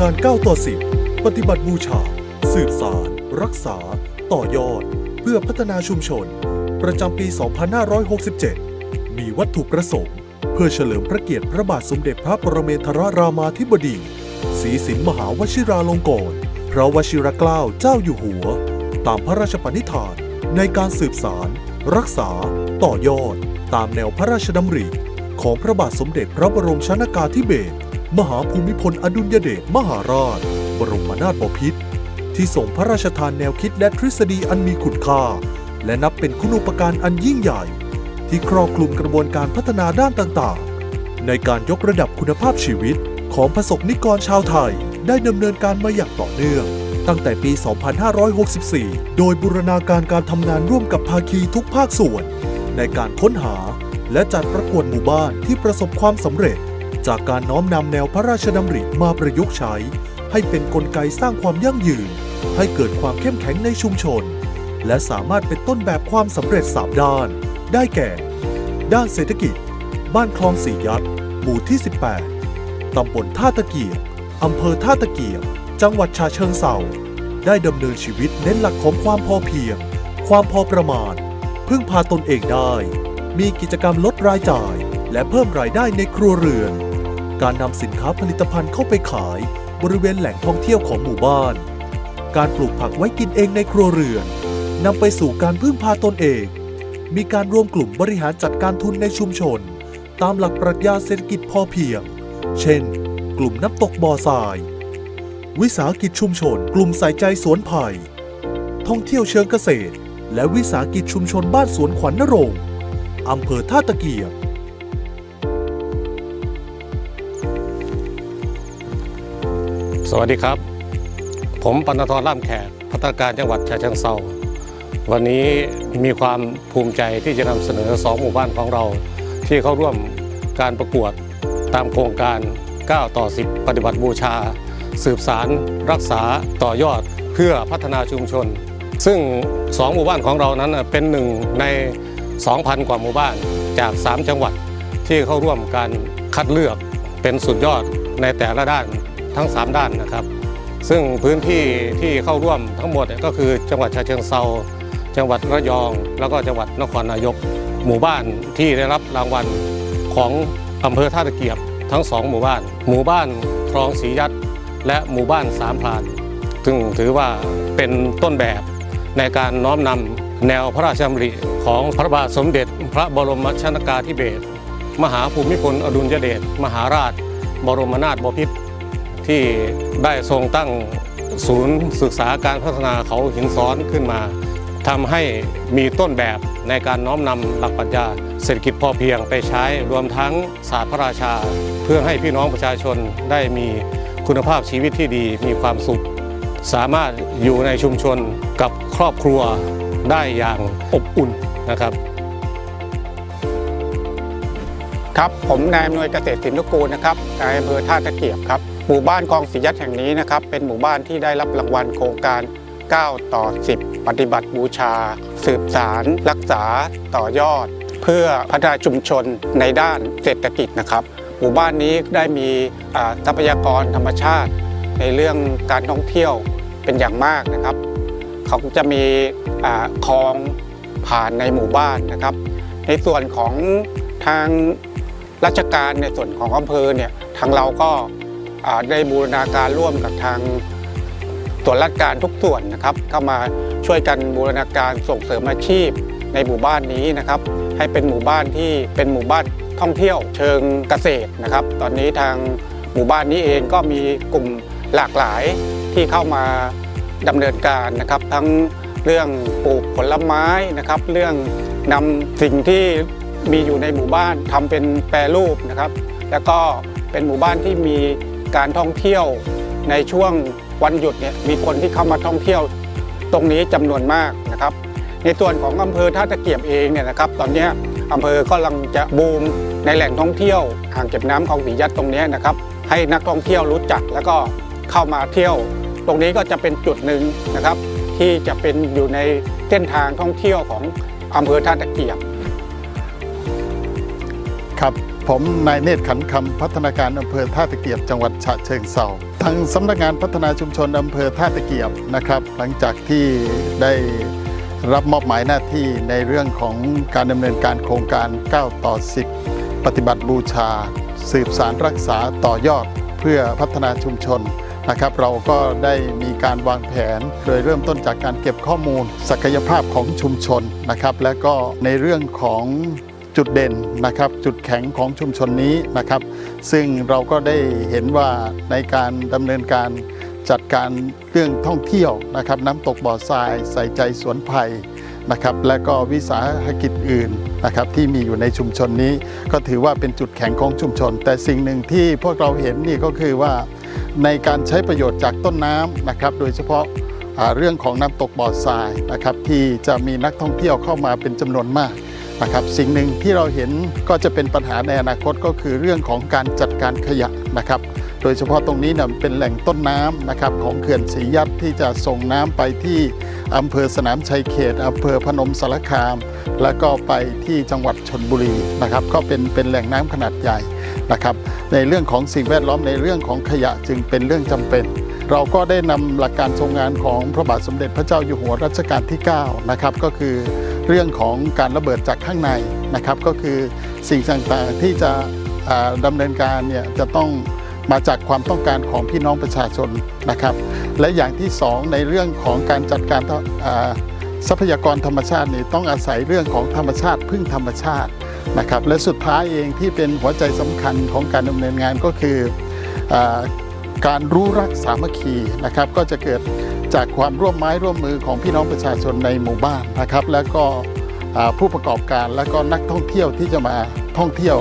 รงการ9ต่อ10 ปฏิบัติบูชา สืบสาร รักษา ต่อยอด เพื่อพัฒนาชุมชน ประจำปี 2567 มีวัตถุประสงค์ เพื่อเฉลิมพระเกียรติพระบาทสมเด็จพระปรเมนทรรามาธิบดีศรีสินมหาวชิราลงกรณ์พระวชิรเกล้าเจ้าอยู่หัว ตามพระราชปณิธานในการสืบสาร รักษา ต่อยอด ตามแนวพระราชดำริ ของพระบาทสมเด็จพระบรมชนากาธิเบศร มหาภูมิพลอดุลยเดชมหาราช บรมนาถบพิตรที่ส่งพระราชทานแนวคิดและทฤษฎีอันมีคุณค่า และนับเป็นคุณูปการอันยิ่งใหญ่ ที่ครอบคลุมกระบวนการพัฒนาด้านต่างๆ ในการยกระดับคุณภาพชีวิตของประสบนิกรชาวไทย ได้ดำเนินการมาอย่างต่อเนื่อง ตั้งแต่ปี 2564 โดยบูรณาการการทำงานร่วมกับภาคีทุกภาคส่วน ในการค้นหาและจัดประกวดหมู่บ้านที่ประสบความสำเร็จ จากการน้อมนำแนวพระราชดำริมาประยุกต์ใช้ ให้เป็นนกลไกสร้างความยั่งยืน ให้เกิดความเข้มแข็งในชุมชน และสามารถเป็นต้นแบบความสำเร็จสามด้าน ได้แก่ ด้านเศรษฐกิจ บ้านคลองสี่ยัดหมู่ที่ 18 ตำบลท่าตะเกียบอำเภอท่าตะเกียบ จังหวัดฉะเชิงเทราได้ดำเนินชีวิตเน้นหลักของความพอเพียง ความพอประมาณ พึ่งพาตนเองได้ มีกิจกรรมลดรายจ่าย และเพิ่มรายได้ในครัวเรือน การนำสินค้าผลิตภัณฑ์เข้าไปขาย บริเวณแหล่งท่องเที่ยวของหมู่บ้าน การปลูกผักไว้กินเองในครัวเรือนนำไปสู่การพึ่งพาตนเอง มีการรวมกลุ่มบริหารจัดการทุนในชุมชน ตามหลักปรัชญาเศรษฐกิจพอเพียง เช่น กลุ่มน้ำตกบ่อทราย วิสาหกิจชุมชน กลุ่มใส่ใจสวนไผ่ท่องเที่ยวเชิงเกษตร และวิสาหกิจชุมชนบ้านสวนขวัญนรงค์อำเภอท่าตะเกียบ สวัสดีครับ ผมปนทรล่ามแขกพัฒนาการจังหวัดฉะเชิงเทราวันนี้มีความภูมิใจที่จะนำเสนอสองหมู่บ้านของเรา ที่เข้าร่วมการประกวดตามโครงการ 9 ต่อ 10 ปฏิบัติบูชา สืบสารรักษาต่อยอดเพื่อพัฒนาชุมชน ซึ่งสองหมู่บ้านของเรานั้นเป็นหนึ่งใน 2,000 กว่าหมู่บ้านจาก 3 จังหวัดที่เข้าร่วมการคัดเลือกเป็นสุดยอดในแต่ละด้าน ทั้ง 3 ด้านนะครับ ซึ่งพื้นที่ที่เข้าร่วมทั้งหมดก็คือจังหวัดฉะเชิงเซาจังหวัดระยอง แล้วก็จังหวัดนครนายก หมู่บ้านที่ได้รับรางวัลของอำเภอท่าตะเกียบทั้งสองหมู่บ้าน หมู่บ้านคลองสียัดและหมู่บ้านสามพราน ซึ่งถือว่าเป็นต้นแบบในการน้อมนำแนวพระราชดำริของพระบาทสมเด็จ พระบรมชนากาธิเบศรมหาภูมิพลอดุลยเดชมหาราช บรมนาถบพิตร ที่ได้ทรงตั้งศูนย์ศึกษาการพัฒนาเขาหินซ้อนขึ้นมาทำให้มีต้นแบบในการน้อมนำหลักปรัชญาเศรษฐกิจพอเพียงไปใช้รวมทั้งศาสตร์พระราชา เพื่อให้พี่น้องประชาชนได้มีคุณภาพชีวิตที่ดีมีความสุข สามารถอยู่ในชุมชนกับครอบครัวได้อย่างอบอุ่นนะครับ ครับผมนายอำนวยเกษตรสินธุกูลนะครับนายอำเภอท่าตะเกียบครับ หมู่บ้านกองศรียัดแห่งนี้นะครับเป็นหมู่บ้านที่ได้รับรางวัลโครงการ 9 ต่อ 10 ปฏิบัติบูชา สืบสารรักษาต่อยอด เพื่อพัฒนาชุมชนในด้านเศรษฐกิจนะครับ หมู่บ้านนี้ได้มีทรัพยากรธรรมชาติ ในเรื่องการท่องเที่ยวเป็นอย่างมากนะครับ เขาจะมีคลองผ่านในหมู่บ้านนะครับ ในส่วนของทางราชการในส่วนของอำเภอเนี่ยทางเราก็ ได้บูรณาการร่วมกับทางส่วนราชการทุกส่วนนะครับ เข้ามาช่วยกันบูรณาการส่งเสริมอาชีพในหมู่บ้านนี้นะครับ ให้เป็นหมู่บ้านที่เป็นหมู่บ้านท่องเที่ยวเชิงเกษตรนะครับ ตอนนี้ทางหมู่บ้านนี้เองก็มีกลุ่มหลากหลายที่เข้ามาดำเนินการนะครับ ทั้งเรื่องปลูกผลไม้นะครับ เรื่องนำสิ่งที่มีอยู่ในหมู่บ้านทำเป็นแปรรูปนะครับ แล้วก็เป็นหมู่บ้านที่มี การท่องเที่ยว ในช่วงวันหยุดเนี่ยมีคนที่เข้ามาท่องเที่ยวตรงนี้จำนวนมากนะครับ ในส่วนของอำเภอท่าตะเกียบเองเนี่ยนะครับ ตอนนี้อำเภอก็กำลังจะบูมในแหล่งท่องเที่ยวอ่างเก็บน้ำคลองสียัดตรงนี้นะครับ ให้นักท่องเที่ยวรู้จักแล้วก็เข้ามาเที่ยว ตรงนี้ก็จะเป็นจุดหนึ่งนะครับ ที่จะเป็นอยู่ในเส้นทางท่องเที่ยวของอำเภอท่าตะเกียบครับ ผมนายเนตรขันคำพัฒนาการอำเภอท่าตะเกียบจังหวัดฉะเชิงเทราทางสำนักงานพัฒนาชุมชนอำเภอท่าตะเกียบนะครับ หลังจากที่ได้รับมอบหมายหน้าที่ในเรื่องของการดำเนินการโครงการ 9 ต่อ 10 ปฏิบัติบูชา สืบสารรักษาต่อยอดเพื่อพัฒนาชุมชนนะครับเราก็ได้มีการวางแผน โดยเริ่มต้นจากการเก็บข้อมูล ศักยภาพของชุมชนนะครับ และก็ในเรื่องของ จุดเด่นนะครับจุดแข็งของชุมชนนี้นะครับ ซึ่งเราก็ได้เห็นว่าในการดำเนินการจัดการเรื่องท่องเที่ยวนะครับ น้ำตกบ่อทรายใส่ใจสวนไผ่นะครับ และก็วิสาหกิจอื่นนะครับ ที่มีอยู่ในชุมชนนี้ ก็ถือว่าเป็นจุดแข็งของชุมชน แต่สิ่งหนึ่งที่พวกเราเห็นนี่ก็คือว่าในการใช้ประโยชน์จากต้นน้ำนะครับ โดยเฉพาะเรื่องของน้ำตกบ่อทรายนะครับ ที่จะมีนักท่องเที่ยวเข้ามาเป็นจำนวนมาก นะครับสิ่งหนึ่งที่เราเห็นก็จะเป็นปัญหาในอนาคตก็คือเรื่องของการจัดการขยะนะครับ โดยเฉพาะตรงนี้เนี่ยเป็นแหล่งต้นน้ำนะครับของเขื่อนศรียัดที่จะส่งน้ำไปที่อำเภอสนามชัยเขตอำเภอพนมสารคาม แล้วก็ไปที่จังหวัดชนบุรีนะครับ ก็เป็นเป็นแหล่งน้ำขนาดใหญ่นะครับ ในเรื่องของสิ่งแวดล้อมในเรื่องของขยะจึงเป็นเรื่องจำเป็นเราก็ได้นำหลักการทรงงานของพระบาทสมเด็จพระเจ้าอยู่หัวรัชกาลที่ 9 นะครับ ก็คือ เรื่องของการระเบิดจากข้างในนะครับ ก็คือสิ่งต่างๆที่จะอ่าดำเนินการเนี่ยจะต้องมาจากความต้องการของพี่น้องประชาชนนะครับ และอย่างที่สองในเรื่องของการจัดการทรัพยากรธรรมชาตินี่ต้องอาศัยเรื่องของธรรมชาติพึ่งธรรมชาตินะครับ และสุดท้ายเองที่เป็นหัวใจสำคัญของการดำเนินงานก็คืออ การรู้รักสามัคคีนะครับ ก็จะเกิดจากความร่วมไม้ร่วมมือของพี่น้องประชาชนในหมู่บ้านนะครับ แล้วก็ผู้ประกอบการและก็นักท่องเที่ยวที่จะมาท่องเที่ยว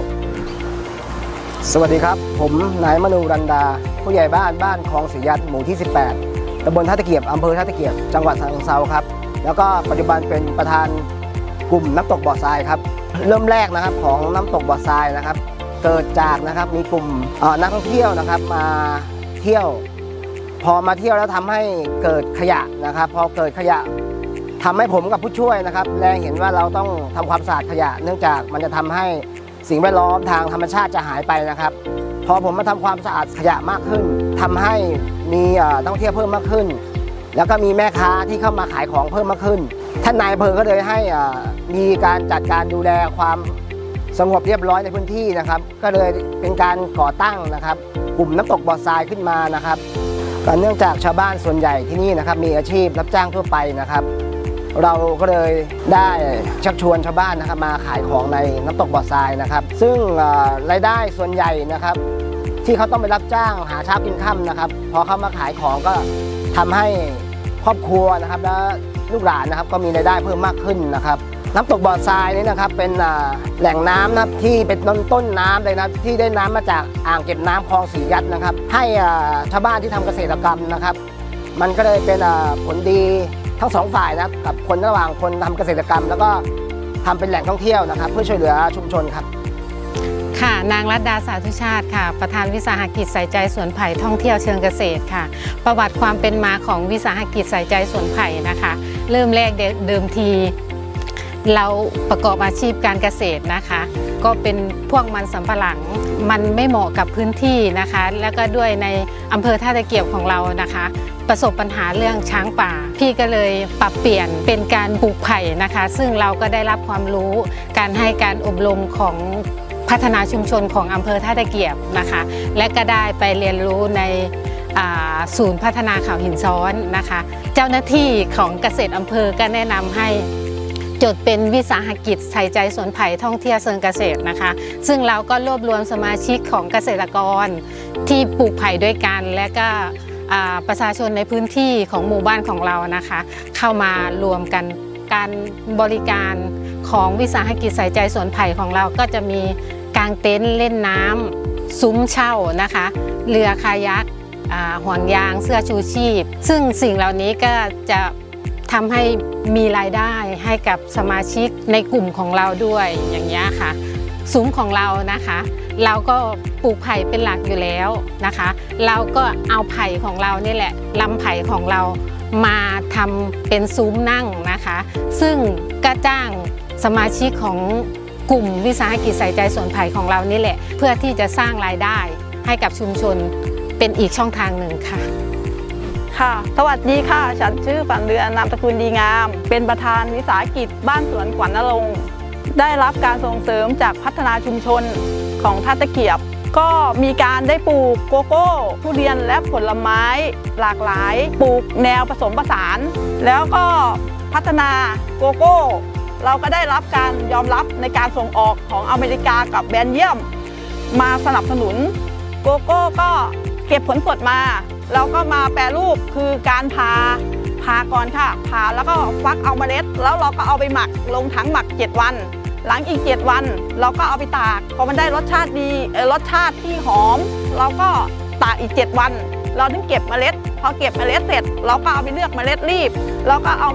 สวัสดีครับ ผมนายมนูรันดา ผู้ใหญ่บ้านบ้านคลองศรียัดหมู่ที่ 18ตำบลท่าตะเกียบอำเภอท่าตะเกียบ จังหวัดฉะเชิงเซาครับ แล้วก็ปัจจุบันเป็นประธานกลุ่มน้ำตกบ่อทรายครับ เริ่มแรกนะครับของน้ำตกบ่อทรายนะครับ เกิดจากนะครับมีกลุ่มนักท่องเที่ยวนะครับมา เที่ยว พอมาเที่ยวแล้วทำให้เกิดขยะนะครับ พอเกิดขยะทำให้ผมกับผู้ช่วยนะครับแลเห็นว่าเราต้องทำความสะอาดขยะ เนื่องจากมันจะทำให้สิ่งแวดล้อมทางธรรมชาติจะหายไปนะครับ พอผมมาทำความสะอาดขยะมากขึ้นทำให้มีเอ่อนักท่องเที่ยวเพิ่มมากขึ้น แล้วก็มีแม่ค้าที่เข้ามาขายของเพิ่มมากขึ้น ท่านนายอำเภอก็เลยให้มีการจัดการดูแลความสงบเรียบร้อยในพื้นที่นะครับ ก็เลยเป็นการก่อตั้งนะครับ กลุ่มน้ำตกบ่อทรายขึ้นมานะครับเนื่องจากชาวบ้านส่วนใหญ่ที่นี่นะครับมีอาชีพรับจ้างทั่วไปนะครับ เราก็เลยได้ชักชวนชาวบ้านนะครับมาขายของในน้ำตกบ่อทรายนะครับ ซึ่งรายได้ส่วนใหญ่นะครับ ที่เขาต้องไปรับจ้างหาเช้ากินค่ำนะครับพอเขามาขายของก็ทำให้ครอบครัวนะครับและลูกหลานนะครับก็มีรายได้เพิ่มมากขึ้นนะครับ น้ำตกบ่อทรายนี่นะครับเป็นแหล่งน้ำนะครับที่เป็นต้นต้นน้ำเลยนะที่ได้น้ำมาจากอ่างเก็บน้ำคลองสียัดนะครับ ให้ชาวบ้านที่ทำเกษตรกรรมนะครับ มันก็เลยเป็นผลดีทั้งสองฝ่ายนะครับกับคนระหว่างคนทำเกษตรกรรม แล้วก็ทำเป็นแหล่งท่องเที่ยวนะครับ เพื่อช่วยเหลือชุมชนครับค่ะนางรัตดาสาธุชาติค่ะ ประธานวิสาหกิจใส่ใจสวนไผ่ท่องเที่ยวเชิงเกษตรค่ะ ประวัติความเป็นมาของวิสาหกิจใส่ใจสวนไผ่นะคะ เริ่มแรกเดิมที เราประกอบอาชีพการเกษตรนะคะ ก็เป็นพวกมันสำปะหลัง มันไม่เหมาะกับพื้นที่นะคะ แล้วก็ด้วยในอำเภอท่าตะเกียบของเรานะคะ ประสบปัญหาเรื่องช้างป่า พี่ก็เลยปรับเปลี่ยนเป็นการปลูกไผ่นะคะ ซึ่งเราก็ได้รับความรู้การให้การอบรมของพัฒนาชุมชนของอำเภอท่าตะเกียบนะคะ และก็ได้ไปเรียนรู้ในศูนย์พัฒนาเขาหินซ้อนนะคะ เจ้าหน้าที่ของเกษตรอำเภอก็แนะนำให้ จดเป็นวิสาหกิจใส่ใจสวนไผ่ท่องเที่ยวเชิงเกษตรนะคะ ซึ่งเราก็รวบรวมสมาชิกของเกษตรกร ที่ปลูกไผ่ด้วยกัน และก็ประชาชนในพื้นที่ของหมู่บ้านของเรานะคะ เข้ามารวมกันการบริการของวิสาหกิจใส่ใจสวนไผ่ของเราก็จะมีกางเต็นท์เล่นน้ำซุ้มเช่านะคะ เรือคายักห่วงยางเสื้อชูชีพ ซึ่งสิ่งเหล่านี้ก็จะ ทำให้มีรายได้ให้กับสมาชิกในกลุ่มของเราด้วยอย่างนี้ค่ะซุ้มของเรานะคะ เราก็ปลูกไผ่เป็นหลักอยู่แล้วนะคะ เราก็เอาไผ่ของเรานี่แหละลำไผ่ของเรามาทำเป็นซุ้มนั่งนะคะ ซึ่งก็จ้างสมาชิกของกลุ่มวิสาหกิจใส่ใจสวนไผ่ของเรานี่แหละ เพื่อที่จะสร้างรายได้ให้กับชุมชนเป็นอีกช่องทางหนึ่งค่ะ ค่ะ สวัสดีค่ะ ฉันชื่อฝันเรือนนามสกุลดีงาม เป็นประธานวิสาหกิจบ้านสวนขวัญนรงค์ได้รับการส่งเสริมจากพัฒนาชุมชนของท่าตะเกียบ ก็มีการได้ปลูกโกโก้ทุเรียนและผลไม้หลากหลาย ปลูกแนวผสมผสาน แล้วก็พัฒนาโกโก้ เราก็ได้รับการยอมรับในการส่งออกของอเมริกากับแบรนด์เยี่ยม มาสนับสนุนโกโก้ก็เก็บผลสดมา แล้วก็มาแปรรูปคือการพาพาก่อนค่ะพาแล้วก็ฟักเอาเมล็ด แล้วเราก็เอาไปหมักลงถังหมัก 7 วัน หลังอีก 7 วัน เราก็เอาไปตากพอมันได้รสชาติดีรสชาติที่หอม เราก็ตากอีก 7 วัน เราถึงเก็บเมล็ด พอเก็บเมล็ดเสร็จ เราก็เอาไปเลือกเมล็ดรีบเราก็เอา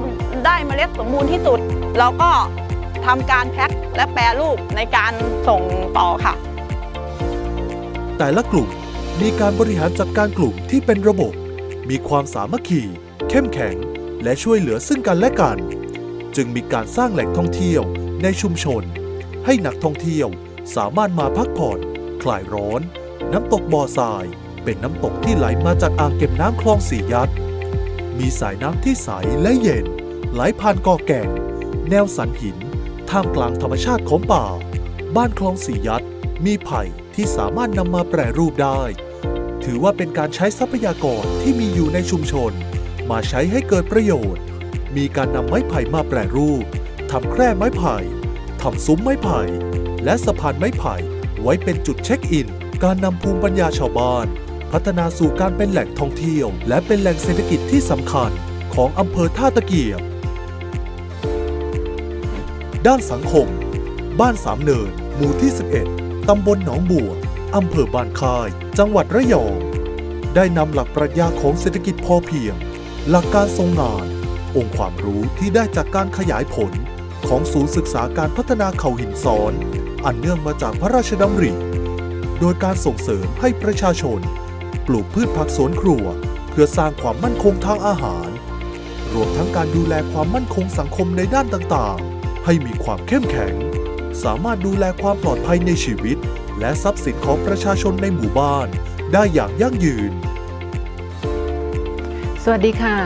ได้เมล็ดสมบูรณ์ที่สุด เราก็ทำการแพ็คและแปรรูปในการส่งต่อค่ะ แต่ละกลุ่ม มีการบริหารจัดการกลุ่มที่เป็นระบบ มีความสามัคคี เข้มแข็ง และช่วยเหลือซึ่งกันและกัน จึงมีการสร้างแหล่งท่องเที่ยวในชุมชน ให้นักท่องเที่ยวสามารถมาพักผ่อน คลายร้อน น้ำตกบ่อทราย เป็นน้ำตกที่ไหลมาจากอ่างเก็บน้ำคลองสียัด มีสายน้ำที่ใสและเย็น ไหลผ่านกอแก่ง แนวสันหิน ท่ามกลางธรรมชาติของป่า บ้านคลองสียัด มีไผ่ที่สามารถนำมาแปรรูปได้ ถือว่าเป็นการใช้ทรัพยากรที่มีอยู่ในชุมชน มาใช้ให้เกิดประโยชน์ มีการนำไม้ไผ่มาแปรรูปทำแคร่ไม้ไผ่ทำซุ้มไม้ไผ่ และสะพานไม้ไผ่ ไว้เป็นจุดเช็คอิน การนำภูมิปัญญาชาวบ้าน พัฒนาสู่การเป็นแหล่งท่องเที่ยว และเป็นแหล่งเศรษฐกิจที่สำคัญของอำเภอท่าตะเกียบ ด้านสังคม บ้านสามเนิน หมู่ที่ 11 ตำบลหนองบัว อำเภอบ้านค่าย จังหวัดระยอง ได้นำหลักปรัชญาของเศรษฐกิจพอเพียง หลักการทรงงาน องค์ความรู้ที่ได้จากการขยายผล ของศูนย์ศึกษาการพัฒนาเขาหินซ้อน อันเนื่องมาจากพระราชดำริ โดยการส่งเสริมให้ประชาชน ปลูกพืชผักสวนครัว เพื่อสร้างความมั่นคงทางอาหาร รวมทั้งการดูแลความมั่นคงสังคมในด้านต่างๆ ให้มีความเข้มแข็ง สามารถดูแลความปลอดภัยในชีวิต และทรัพย์สินของประชาชนในหมู่บ้าน ได้อย่างยั่งยืน สวัสดีค่ะ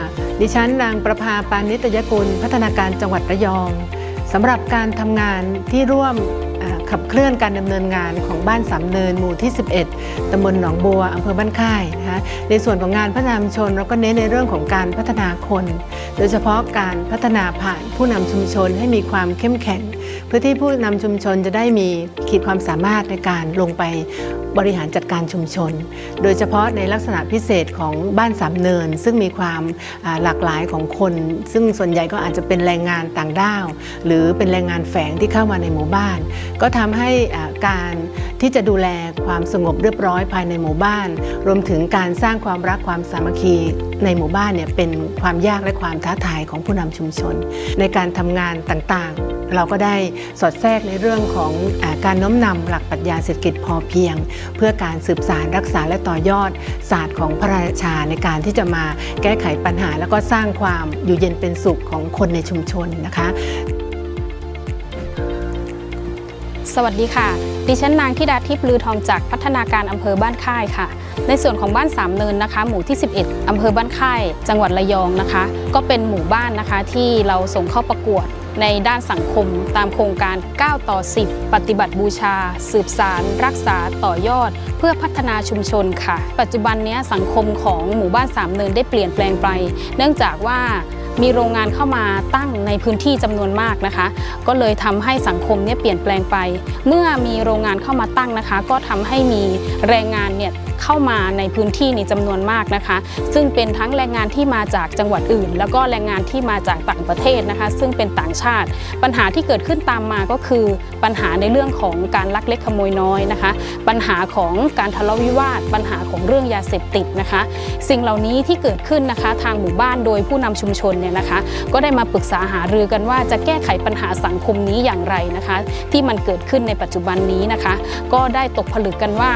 ดิฉันนางประภาปานิตยกุล พัฒนาการจังหวัดระยองสำหรับการทำงานที่ร่วม ขับเคลื่อนการดำเนินงานของบ้านสามเนินหมู่ที่ 11ตำบลหนองบัวอำเภอบ้านค่ายนะคะในส่วนของงานพัฒนาชุมชนเราก็เน้นในเรื่องของการพัฒนาคน โดยเฉพาะการพัฒนาผ่านผู้นำชุมชนให้มีความเข้มแข็ง เพื่อที่ผู้นำชุมชนจะได้มีขีดความสามารถในการลงไปบริหารจัดการชุมชน โดยเฉพาะในลักษณะพิเศษของบ้านสามเนิน ซึ่งมีความหลากหลายของคน ซึ่งส่วนใหญ่ก็อาจจะเป็นแรงงานต่างด้าว หรือเป็นแรงงานแฝงที่เข้ามาในหมู่บ้าน ก็ททำให้การที่จะดูแลความสงบเรียบร้อยภายในหมู่บ้าน รวมถึงการสร้างความรักความสามัคคีในหมู่บ้านเนี่ยเป็นความยากและความท้าทายของผู้นำชุมชน ในการทำงานต่างๆ เราก็ได้สอดแทรกในเรื่องของอการน้อมนำหลักปรัชญาเศรษฐกิจพอเพียง เพื่อการสืบสารรักษาและต่อยอด ศาสตร์ของพระราชาในการที่จะมาแก้ไขปัญหา แล้วก็สร้างความอยู่เย็นเป็นสุขของคนในชุมชนนะคะ สวัสดีค่ะ ดิฉันนางธิดาทิพย์ลือทองจากพัฒนาการอำเภอบ้านค่ายค่ะ ในส่วนของบ้านสามเนินนะคะ หมู่ที่ 11อำเภอบ้านค่าย จังหวัดระยองนะคะ ก็เป็นหมู่บ้านนะคะที่เราส่งเข้าประกวดในด้านสังคมตามโครงการ 9 ต่อ 10 ปฏิบัติบูชา สืบสาร รักษาต่อยอด เพื่อพัฒนาชุมชนค่ะ ปัจจุบันนี้สังคมของหมู่บ้านสามเนินได้เปลี่ยนแปลงไป เนื่องจากว่า มีโรงงานเข้ามาตั้งในพื้นที่จำนวนมากนะคะ ก็เลยทำให้สังคมเนี่ยเปลี่ยนแปลงไป เมื่อมีโรงงานเข้ามาตั้งนะคะ ก็ทำให้มีแรงงานเนี่ย เข้ามาในพื้นที่ในจำนวนมากนะคะ ซึ่งเป็นทั้งแรงงานที่มาจากจังหวัดอื่น แล้วก็แรงงานที่มาจากต่างประเทศนะคะ ซึ่งเป็นต่างชาติ ปัญหาที่เกิดขึ้นตามมาก็คือ ปัญหาในเรื่องของการลักเล็กขโมยน้อยนะคะ ปัญหาของการทะเลาะวิวาท ปัญหาของเรื่องยาเสพติดนะคะ สิ่งเหล่านี้ที่เกิดขึ้นนะคะทางหมู่บ้านโดยผู้นำชุมชนเนี่ยนะคะ ก็ได้มาปรึกษาหารือกันว่าจะแก้ไขปัญหาสังคมนี้อย่างไรนะคะ ที่มันเกิดขึ้นในปัจจุบันนี้นะคะ ก็ได้ตกผลึกกันว่า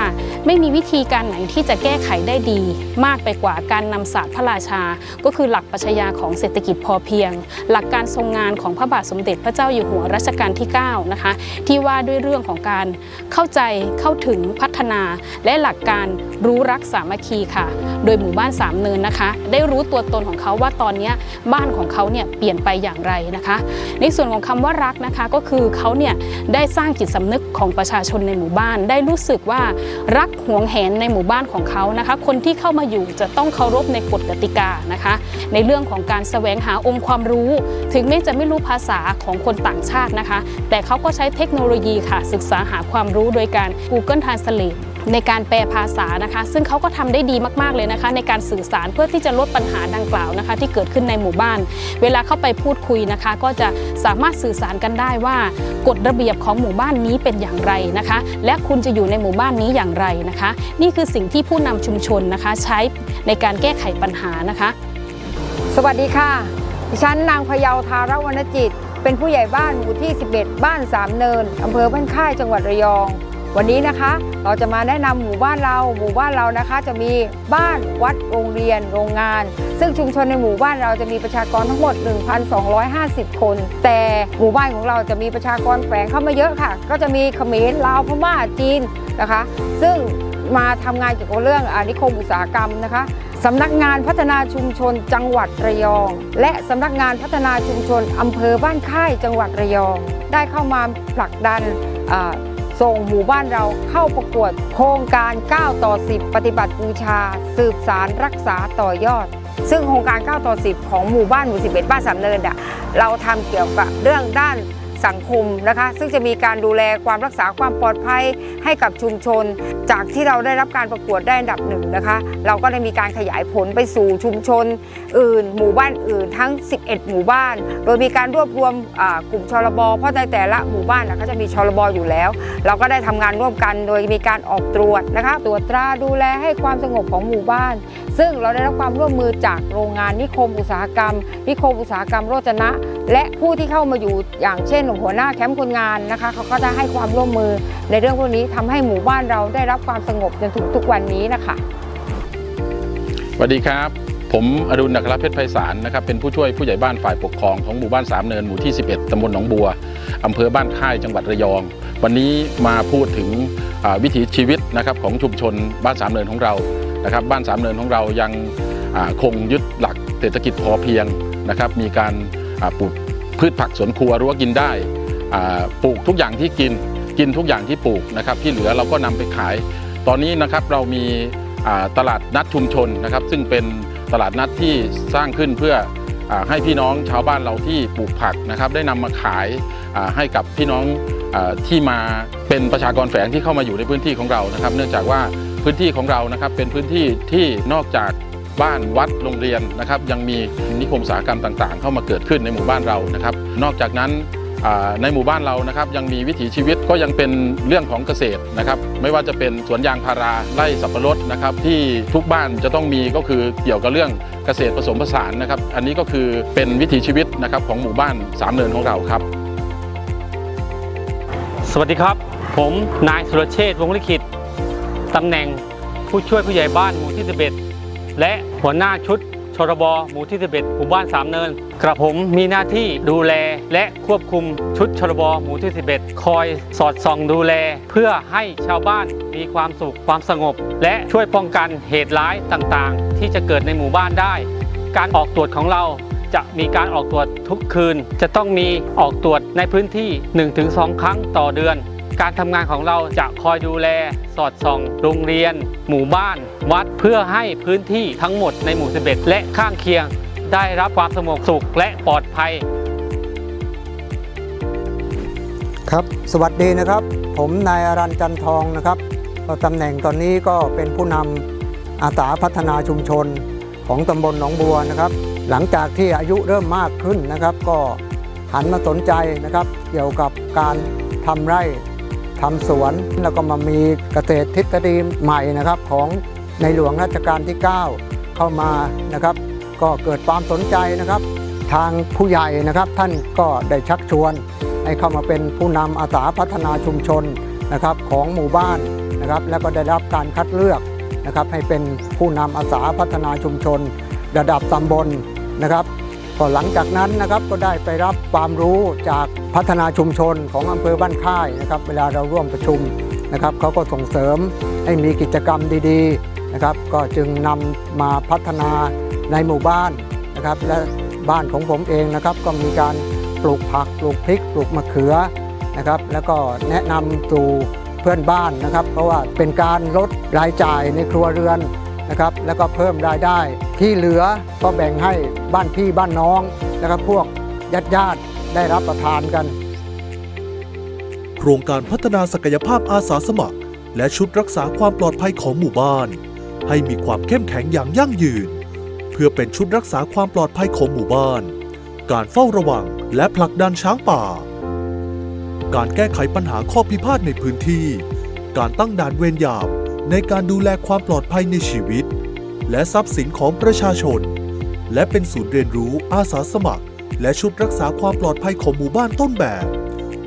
ไม่มีวิธีการไหนที่จะแก้ไขได้ดี มากไปกว่าการนำศาสตร์พระราชา ก็คือหลักปัชญาของเศรษฐกิจพอเพียง หลักการทรงงานของพระบาทสมเด็จพระเจ้าอยู่หัวรัชกาลที่ 9 นะคะ ที่ว่าด้วยเรื่องของการเข้าใจเข้าถึงพัฒนาและหลักการ รู้รักสามัคคีค่ะ โดยหมู่บ้านสามเนินนะคะ ได้รู้ตัวตนของเขาว่าตอนนี้บ้านของเขาเนี่ยเปลี่ยนไปอย่างไรนะคะ ในส่วนของคำว่ารักนะคะก็คือเขาเนี่ยได้สร้างจิตสำนึกของประชาชนในหมู่บ้าน ได้รู้สึกว่ารักหวงแหนในหมู่บ้านของเขานะคะ คนที่เข้ามาอยู่จะต้องเคารพในกฎกติกานะคะ ในเรื่องของการแสวงหาองค์ความรู้ ถึงแม้จะไม่รู้ภาษาของคนต่างชาตินะคะ แต่เขาก็ใช้เทคโนโลยีค่ะศึกษาหาความรู้โดยการ Google Translate ในการแปลภาษานะคะ ซึ่งเขาก็ทำได้ดีมากๆเลยนะคะ ในการสื่อสารเพื่อที่จะลดปัญหาดังกล่าวนะคะ ที่เกิดขึ้นในหมู่บ้าน เวลาเข้าไปพูดคุยนะคะ ก็จะสามารถสื่อสารกันได้ว่ากฎระเบียบของหมู่บ้านนี้เป็นอย่างไรนะคะ และคุณจะอยู่ในหมู่บ้านนี้อย่างไรนะคะ นี่คือสิ่งที่ผู้นำชุมชนนะคะ ใช้ในการแก้ไขปัญหานะคะ สวัสดีค่ะดิฉันนางพยาวทารวรรณจิต เป็นผู้ใหญ่บ้านหมู่ที่ 11 บ้านสามเนินอำเภอบ้านค่ายจังหวัดระยอง วันนี้นะคะเราจะมาแนะนำหมู่บ้านเรา หมู่บ้านเรานะคะจะมีบ้านวัดโรงเรียนโรงงาน ซึ่งชุมชนในหมู่บ้านเราจะมีประชากรทั้งหมด 1,250 คน แต่หมู่บ้านของเราจะมีประชากรแฝงเข้ามาเยอะค่ะ ก็จะมีเขมรลาวพม่าจีนนะคะ ซึ่งมาทำงานเกี่ยวกับเรื่องอนิคมอุตสาหกรรมนะคะสำนักงานพัฒนาชุมชนจังหวัดระยอง และสำนักงานพัฒนาชุมชนอำเภอบ้านค่ายจังหวัดระยอง ได้เข้ามาผลักดัน ส่งหมู่บ้านเราเข้าประกวด โครงการ 9 ต่อ 10 ปฏิบัติบูชา สืบสารรักษาต่อยอด ซึ่งโครงการ 9 ต่อ 10 ของหมู่บ้านหมู่ 11 บ้านสามเนินอะเราทำเกี่ยวกับเรื่องด้าน สังคมนะคะ ซึ่งจะมีการดูแลความรักษาความปลอดภัยให้กับชุมชน จากที่เราได้รับการประกวดได้อันดับหนึ่งนะคะ เราก็ได้มีการขยายผลไปสู่ชุมชน อื่น หมู่บ้านอื่นทั้ง 11 หมู่บ้าน โดยมีการรวบรวมกลุ่มชลบเพราะในแต่ละหมู่บ้านนะเขาจะมีชลบอยู่แล้ว เราก็ได้ทำงานร่วมกันโดยมีการออกตรวจนะคะตรวจตราดูแลให้ความสงบของหมู่บ้านซึ่งเราได้รับความร่วมมือจากโรงงานนิคมอุตสาหกรรม นิคมอุตสาหกรรมโรจนะ และผู้ที่เข้ามาอยู่อย่างเช่นหัวหน้าแคมป์คนงานนะคะเขาก็จะให้ความร่วมมือในเรื่องพวกนี้ทำให้หมู่บ้านเราได้รับความสงบจนถึงทุกวันนี้นะคะสวัสดีครับ ผมอดุลนักรเพชรไพศาลนะครับเป็นผู้ช่วยผู้ใหญ่บ้านฝ่ายปกครองของหมู่บ้านสามเนินหมู่ที่ 11 ตำบลหนองบัว อำเภอบ้านค่ายจังหวัดระยอง วันนี้มาพูดถึงวิถีชีวิตนะครับของชุมชนบ้านสามเนินของเรา นะครับบ้านสามเนินของเรายังคงยึดหลักเศรษฐกิจพอเพียงนะครับมีการปลูกพืชผักสวนครัวรั้วกินได้ปลูกทุกอย่างที่กินกินทุกอย่างที่ปลูกนะครับที่เหลือเราก็นำไปขาย ตอนนี้นะครับเรามีตลาดนัดชุมชนนะครับซึ่งเป็นตลาดนัดที่สร้างขึ้นเพื่ออให้พี่น้องชาวบ้านเราที่ปลูกผักนะครับได้นำมาขายให้กับพี่น้องอที่มาเป็นประชากรแฝงที่เข้ามาอยู่ในพื้นที่ของเรานะครับ เนื่องจากว่า พื้นที่ของเรานะครับเป็นพื้นที่ที่นอกจากบ้านวัดโรงเรียนนะครับ ยังมีนิคมอุตสาหกรรมต่างๆ เข้ามาเกิดขึ้นในหมู่บ้านเรานะครับ นอกจากนั้นในหมู่บ้านเรานะครับยังมีวิถีชีวิตก็ยังเป็นเรื่องของเกษตรนะครับ ไม่ว่าจะเป็นสวนยางพาราไร่สับปะรดนะครับที่ทุกบ้านจะต้องมีก็คือเกี่ยวกับเรื่องเกษตรผสมผสานนะครับ อันนี้ก็คือเป็นวิถีชีวิตนะครับของหมู่บ้านสามเนินของเราครับ สวัสดีครับ ผมนายสุรเชษฐ์วงศลิขิต ตำแหน่งผู้ช่วยผู้ใหญ่บ้านหมู่ที่ 11 และหัวหน้าชุดชรบหมู่ที่ 11 หมู่บ้านสามเนิน กระผมมีหน้าที่ดูแลและควบคุมชุดชรบหมู่ที่ 11 คอยสอดส่องดูแล เพื่อให้ชาวบ้านมีความสุขความสงบ และช่วยป้องกันเหตุร้ายต่างๆ ที่จะเกิดในหมู่บ้านได้ การออกตรวจของเราจะมีการออกตรวจทุกคืน จะต้องมีออกตรวจในพื้นที่ 1-2 ครั้งต่อเดือน การทำงานของเราจะคอยดูแล สอดส่อง โรงเรียน หมู่บ้าน วัดเพื่อให้พื้นที่ทั้งหมดในหมู่ 11 และข้างเคียง ได้รับความสงบสุขและปลอดภัย ครับ สวัสดีนะครับ ผมนายอารันจันทองนะครับตำแหน่งตอนนี้ก็เป็นผู้นำอาสาพัฒนาชุมชนของตำบลหนองบัวนะครับ หลังจากที่อายุเริ่มมากขึ้นนะครับ ก็หันมาสนใจนะครับ เกี่ยวกับการทำไร่ ทำสวน แล้วก็มามีเกษตรทฤษฎีใหม่นะครับของในหลวงรัชกาลที่ 9 เข้ามานะครับ ก็เกิดความสนใจนะครับ ทางผู้ใหญ่นะครับท่านก็ได้ชักชวน ให้เข้ามาเป็นผู้นำอาสาพัฒนาชุมชนนะครับของหมู่บ้านนะครับแล้วก็ได้รับการคัดเลือกนะครับให้เป็นผู้นำอาสาพัฒนาชุมชน ระดับตำบลนะครับ ก็หลังจากนั้นนะครับก็ได้ไปรับความรู้จากพัฒนาชุมชนของอำเภอบ้านค่ายนะครับ เวลาเราร่วมประชุมนะครับเขาก็ส่งเสริมให้มีกิจกรรมดีๆนะครับ ก็จึงนำมาพัฒนาในหมู่บ้านนะครับ และบ้านของผมเองนะครับ ก็มีการปลูกผักปลูกพริกปลูกมะเขือนะครับ แล้วก็แนะนำสู่เพื่อนบ้านนะครับ เพราะว่าเป็นการลดรายจ่ายในครัวเรือน นะครับ แล้วก็เพิ่มรายได้ ที่เหลือก็แบ่งให้บ้านพี่บ้านน้องนะครับพวกญาติญาติได้รับประทานกัน โครงการพัฒนาศักยภาพอาสาสมัคร และชุดรักษาความปลอดภัยของหมู่บ้าน ให้มีความเข้มแข็งอย่างยั่งยืน เพื่อเป็นชุดรักษาความปลอดภัยของหมู่บ้าน การเฝ้าระวังและผลักดันช้างป่า การแก้ไขปัญหาข้อพิพาทในพื้นที่ การตั้งด่านเวรยาม ในการดูแลความปลอดภัยในชีวิต และทรัพย์สินของประชาชน และเป็นศูนย์เรียนรู้อาสาสมัคร และชุดรักษาความปลอดภัยของหมู่บ้านต้นแบบ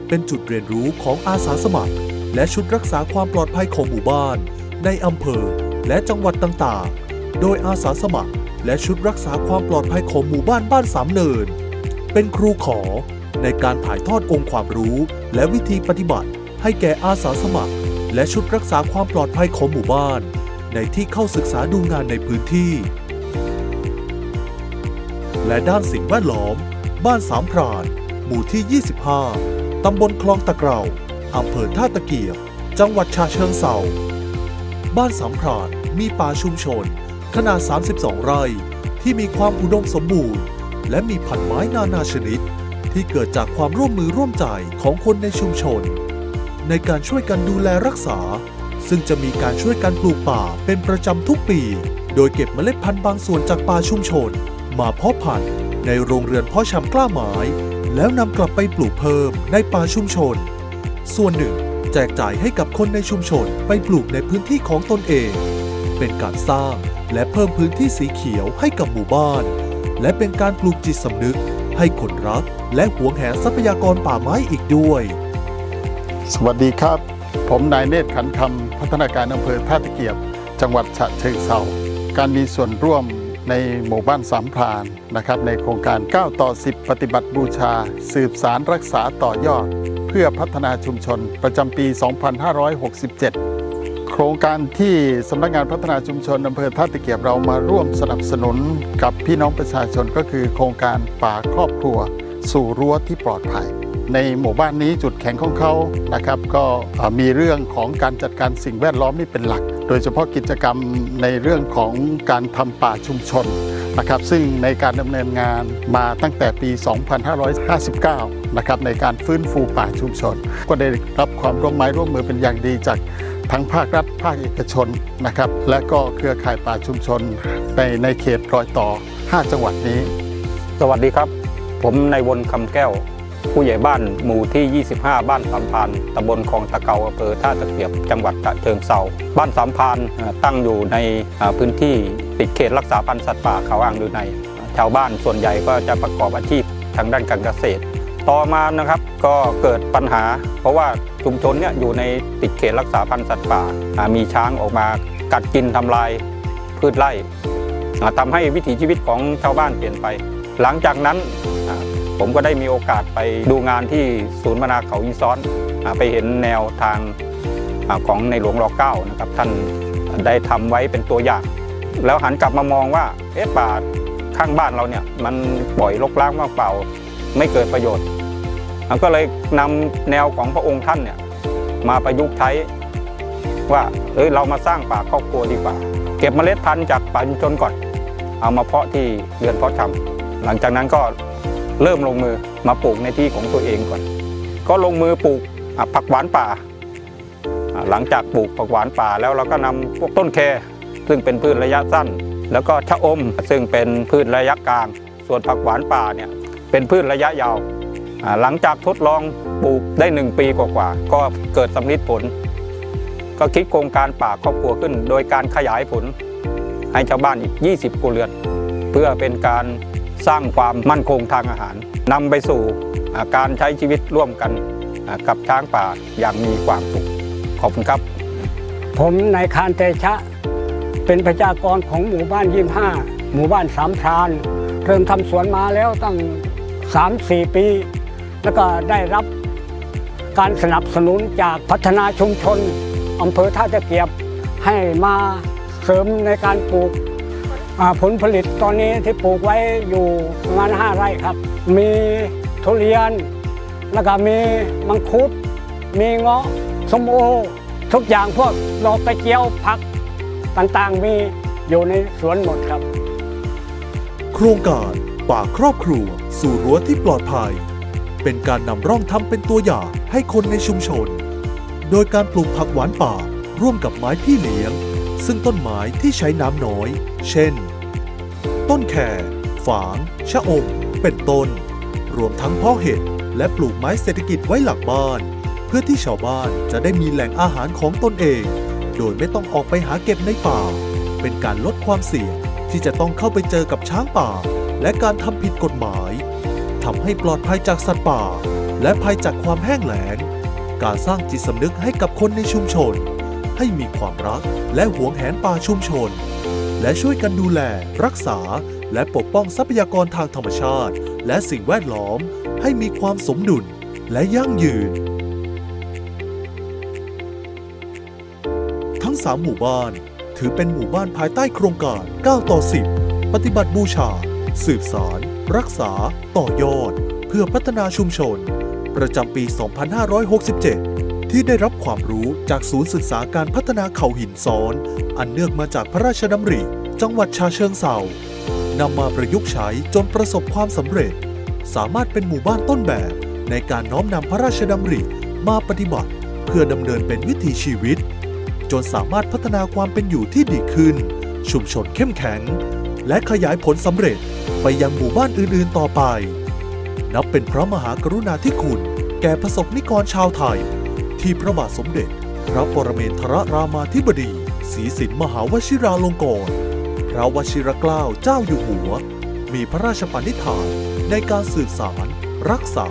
เป็นจุดเรียนรู้ของอาสาสมัคร และชุดรักษาความปลอดภัยของหมู่บ้าน ในอำเภอ และจังหวัดต่างๆ โดยอาสาสมัคร และชุดรักษาความปลอดภัยของหมู่บ้านบ้านสามเนิน เป็นครูขอในการถ่ายทอดองค์ความรู้ และวิธีปฏิบัติให้แก่อาสาสมัคร และชุดรักษาความปลอดภัยของหมู่บ้าน ในที่เข้าศึกษาดูงานในพื้นที่ และด้านสิ่งแวดล้อม บ้านสามพราน หมู่ที่ 25 ตำบลคลองตะเกราอำเภอท่าตะเกียบ จังหวัดฉะเชิงเทราบ้านสามพรานมีป่าชุมชน ขนาด 32 ไร่ ที่มีความอุดมสมบูรณ์ และมีพันไม้นานาชนิด ที่เกิดจากความร่วมมือร่วมใจของคนในชุมชน ในการช่วยกันดูแลรักษา ซึ่งจะมีการช่วยกันปลูกป่าเป็นประจำทุกปี โดยเก็บเมล็ดพันธุ์บางส่วนจากป่าชุมชน มาเพาะพันธุ์ในโรงเรือนเพาะชำกล้าไม้ แล้วนำกลับไปปลูกเพิ่มในป่าชุมชน ส่วนหนึ่ง แจกจ่ายให้กับคนในชุมชนไปปลูกในพื้นที่ของตนเอง เป็นการสร้างและเพิ่มพื้นที่สีเขียวให้กับหมู่บ้าน และเป็นการปลูกจิตสำนึก ให้คนรักและหวงแหนทรัพยากรป่าไม้อีกด้วย สวัสดีครับ ผมนายเนตรขันคำพัฒนาการอำเภอท่าตะเกียบ จังหวัดฉะเชิงเทราการมีส่วนร่วมในหมู่บ้านสามพรานนะครับ ในโครงการ 9 ต่อ 10 ปฏิบัติบูชา สืบสารรักษาต่อยอด เพื่อพัฒนาชุมชนประจำปี 2567 โครงการที่สำนักงานพัฒนาชุมชนอำเภอท่าตะเกียบเรามาร่วมสนับสนุนกับพี่น้องประชาชนก็คือโครงการป่าครอบครัว สู่รั้วที่ปลอดภัย ในหมู่บ้านนี้จุดแข็งของเขานะครับ ก็มีเรื่องของการจัดการสิ่งแวดล้อมนี่เป็นหลัก โดยเฉพาะกิจกรรมในเรื่องของการทำป่าชุมชนนะครับ ซึ่งในการดำเนินงานมาตั้งแต่ปี 2559 นะครับในการฟื้นฟูป่าชุมชน ก็ได้รับความร่วมไม้ร่วมมือเป็นอย่างดีจากทั้งภาครัฐภาคเอกชนนะครับ และก็เครือข่ายป่าชุมชนในในเขตรอยต่อ 5 จังหวัดนี้ สวัสดีครับ ผมนายวนคำแก้ว ผู้ใหญ่บ้านหมู่ที่ 25 บ้านสามพานตำบลคลองตะเกาอำเภอท่าตะเกียบ จังหวัดฉะเชิงเซาบ้านสามพานตั้งอยู่ในพื้นที่ติดเขตรักษาพันธุ์สัตว์ป่าเขาอ่างลือในชาวบ้านส่วนใหญ่ก็จะประกอบอาชีพทางด้านการเกษตร ต่อมานะครับก็เกิดปัญหา เพราะว่าชุมชนเนี่ยอยู่ในติดเขตรักษาพันธุ์สัตว์ป่า มีช้างออกมากัดกินทำลายพืชไร่อ่าทำให้วิถีชีวิตของชาวบ้านเปลี่ยนไป หลังจากนั้น ผมก็ได้มีโอกาสไปดูงานที่ศูนย์มนาเขาอีซ้อนไปเห็นแนวทางของในหลวงรอเก้านะครับท่านได้ทำไว้เป็นตัวอย่าง แล้วหันกลับมามองว่าเอ๊ะป่าข้างบ้านเราเนี่ยมันปล่อยรกร้างว่างเปล่าไม่เกิดประโยชน์อ่าก็เลยนำแนวของพระองค์ท่านเนี่ยมาประยุกต์ใช้ว่าเอ้ยเรามาสร้างป่าครอบครัวดีกว่า เก็บเมล็ดพันธุ์จากป่าชุมชนก่อน เอามาเพาะที่เรือนเพาะชำหลังจากนั้นก็ เริ่มลงมือมาปลูกในที่ของตัวเองก่อน ก็ลงมือปลูกผักหวานป่า หลังจากปลูกผักหวานป่าแล้วเราก็นำพวกต้นแคซึ่งเป็นพืชระยะสั้น แล้วก็ชะอม ซึ่งเป็นพืชระยะกลาง ส่วนผักหวานป่าเนี่ยเป็นพืชระยะยาว หลังจากทดลองปลูกได้หนึ่งปีกว่าๆก็เกิดสำลิดผล ก็คิดโครงการป่าครอบครัวขึ้น โดยการขยายผลให้ชาวบ้านอีก 20ครัวเรือน เพื่อเป็นการ สร้างความมั่นคงทางอาหารนำไปสู่การใช้ชีวิตร่วมกันกับช้างป่าอย่างมีความสุขขอบคุณครับ ผมนายคานเตชะ เป็นประชากรของหมู่บ้านยี่ห้าหมู่บ้านสามพรานเริ่มทำสวนมาแล้วตั้ง 3-4 ปี แล้วก็ได้รับการสนับสนุนจากพัฒนาชุมชนอำเภอท่าตะเกียบให้มาเสริมในการปลูก ผลผลิตตอนนี้ที่ปลูกไว้อยู่ประมาณ5ไร่ครับ มีทุเรียน แล้วก็มีมังคุด มีเงาะส้มโอ ทุกอย่างพวกดอกกระเจียวผักต่างๆมีอยู่ในสวนหมดครับ โครงการป่าครอบครัว สู่รั้วที่ปลอดภัย เป็นการนำร่องทำเป็นตัวอย่างให้คนในชุมชน โดยการปลูกผักหวานป่าร่วมกับไม้พี่เลี้ยง ซึ่งต้นไม้ที่ใช้น้ำน้อย เช่น ต้นแครฝาง ชะอม เป็นต้น รวมทั้งเพาะเห็ดและปลูกไม้เศรษฐกิจไว้หลังบ้าน เพื่อที่ชาวบ้านจะได้มีแหล่งอาหารของตนเอง โดยไม่ต้องออกไปหาเก็บในป่า เป็นการลดความเสี่ยงที่จะต้องเข้าไปเจอกับช้างป่า และการทำผิดกฎหมายทำให้ปลอดภัยจากสัตว์ป่า และภัยจากความแห้งแล้ง การสร้างจิตสำนึกให้กับคนในชุมชน ให้มีความรักและหวงแหนป่าชุมชน และช่วยกันดูแล รักษา และปกป้องทรัพยากรทางธรรมชาติ และสิ่งแวดล้อม ให้มีความสมดุลและยั่งยืน ทั้ง 3 หมู่บ้าน ถือเป็นหมู่บ้านภายใต้โครงการ 9 ต่อ 10 ปฏิบัติบูชา สืบสาร รักษา ต่อยอด เพื่อพัฒนาชุมชน ประจำปี 2567 ที่ได้รับความรู้จากศูนย์ศึกษาการพัฒนาเขาหินซ้อน อันเนื่องมาจากพระราชดำริ จังหวัดชาเชิงเซานำมาประยุกต์ใช้จนประสบความสำเร็จ สามารถเป็นหมู่บ้านต้นแบบ ในการน้อมนำพระราชดำริมาปฏิบัติ เพื่อดำเนินเป็นวิถีชีวิต จนสามารถพัฒนาความเป็นอยู่ที่ดีขึ้น ชุมชนเข้มแข็ง และขยายผลสำเร็จไปยังหมู่บ้านอื่นๆต่อไป นับเป็นพระมหากรุณาธิคุณแก่ประสบนิกรชาวไทย ที่พระบาทสมเด็จ พระปรเมนทรรามาธิบดีศรีสินมหาวชิราลงกรณ์พระวชิรเกล้าเจ้าอยู่หัว มีพระราชปณิธานในการสืบสาร รักษา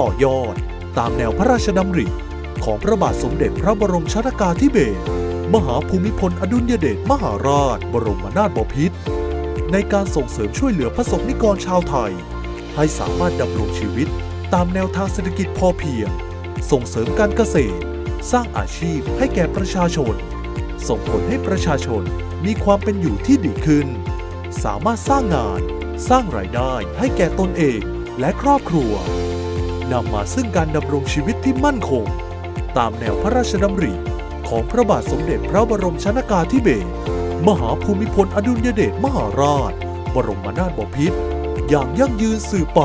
ต่อยอด ตามแนวพระราชดำริของพระบาทสมเด็จพระบรมชนากาธิเบศรมหาภูมิพลอดุลยเดชมหาราช บรมนาถบพิตรในการส่งเสริมช่วยเหลือพระสงฆ์นิกรชาวไทย ให้สามารถดำรงชีวิตตามแนวทางเศรษฐกิจพอเพียง ส่งเสริมการเกษตร สร้างอาชีพให้แก่ประชาชน ส่งผลให้ประชาชนมีความเป็นอยู่ที่ดีขึ้น สามารถสร้างงาน สร้างรายได้ให้แก่ตนเองและครอบครัวนำมาซึ่งการดำรงชีวิตที่มั่นคง ตามแนวพระราชดำริ ของพระบาทสมเด็จพระบรมชนากาธิเบศรมหาภูมิพลอดุลยเดชมหาราช บรมนาถบพิตรอย่างยั่งยืนสืบไป